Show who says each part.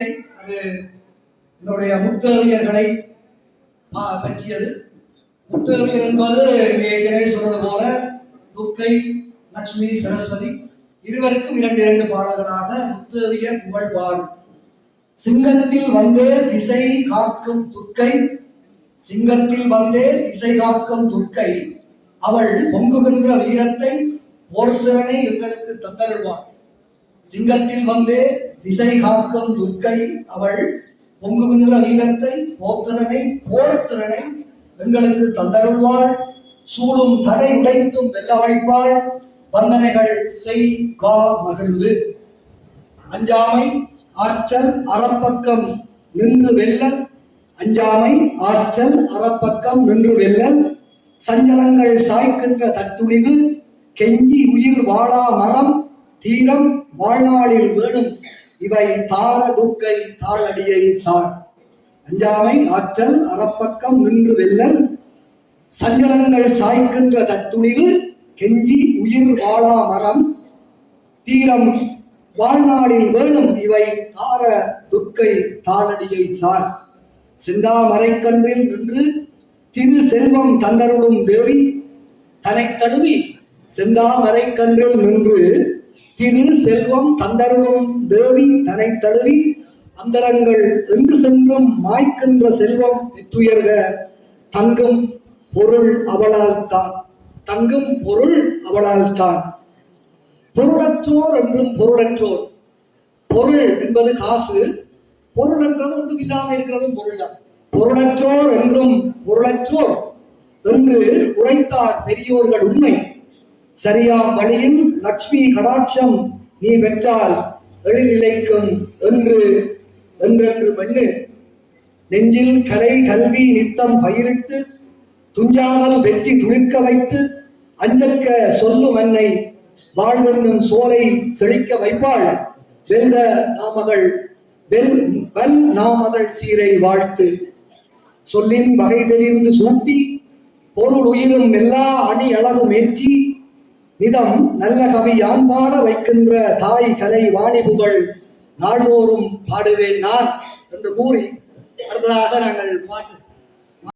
Speaker 1: அது என்னுடைய முத்தவியர்களை பற்றியது. முத்தேவியர் என்பது ஏற்கனவே சொன்னது போல துர்க்கை லட்சுமி சரஸ்வதி இருவருக்கும் இரண்டு இரண்டு பாடல்களாக புகழ் பாடல் சிங்கத்தில் வந்தே திசை காக்கும் துர்க்கை சிங்கத்தில் வந்தே திசை காக்கும் துர்க்கை. அவள் பொங்குகின்ற வீரத்தை போர்த்திறனை எங்களுக்கு தந்தருவாள் சிங்கத்தில் வந்து திசை காக்கும் துர்க்கை அவள் பொங்குகின்ற வீரத்தை போர்த்திறனை போர்த்திறனை எங்களுக்கு தந்தருள்வாள். சூழும் தடை உடைத்தும் வெல்ல வைப்பாள் வந்தனைகள் செய் கா மகிழ்வு அஞ்சாமை ஆற்றல் அறப்பக்கம் நின்று வெல்லல். அஞ்சாமை ஆற்றல் அறப்பக்கம் நின்று வெல்லல். சஞ்சலங்கள் சாய்க்கின்ற தத்துணிவு. கெஞ்சி உயிர் வாழா மரம். தீரம் வாழ்நாளில் வேணும் இவை தார துக்கை தாளடியை சார். அஞ்சாமை ஆற்றல் அறப்பக்கம் நின்று வெல்லல் சஞ்சலங்கள் சாய்க்கின்ற தத்துணிவு கெஞ்சி உயிர் வாழா மரம். தீரம் வாழ்நாளில் வேணும் இவை தார துக்கை தாளடியை சார். செந்தாமரைக்கன்றில் நின்று திரு செல்வம் தந்தருளும் தேவி. தனை தழுவி செந்தாமரைக்கன்றில் நின்று திரு செல்வம் தந்தருளும் தேவி தனை தழுவி அந்தரங்கள் என்று சென்றும் மாய்க்கின்ற செல்வம் பெற்றுயர்க தங்கும் பொருள் அவளால் தான் தங்கும் பொருள் அவளால் தான் பொருளற்றோர் என்றும் பொருளற்றோர். பொருள் என்பது காசு. பொருள் என்றது ஒன்றும் இல்லாமல் இருக்கிறதும் பொருள் தான். பொருளற்றோர் என்றும் பொருளற்றோர் என்று உரைத்தார் பெரியோர்கள் உண்மை. சரியாம் வழியில் லட்சுமி கடாட்சம் நீ பெற்றால் எழிலிழைக்கும் என்று என்றென்று பண்ணு நெஞ்சில் கலை கல்வி நித்தம் பயிரிட்டு துஞ்சாமல் வெற்றி துணிக்க வைத்து அஞ்சற்க சொல்லும் அன்னை வாழ்வென்னும் சோலை செழிக்க வைப்பாள். வெல்ல நாமகள் வெல் வல் நாமகள் சீரை வாழ்த்து. சொல்லின் வகை தெரிந்து சூட்டி பொருள் உயிரும் எல்லா அணி அழகும் ஏற்றி நிதம் நல்ல கவி யான் பாட வைக்கின்ற தாய் கலை வாணி புகழ் பாடுவேன் நான் என்று கூறி அடுத்ததாக நாங்கள் பாட்டு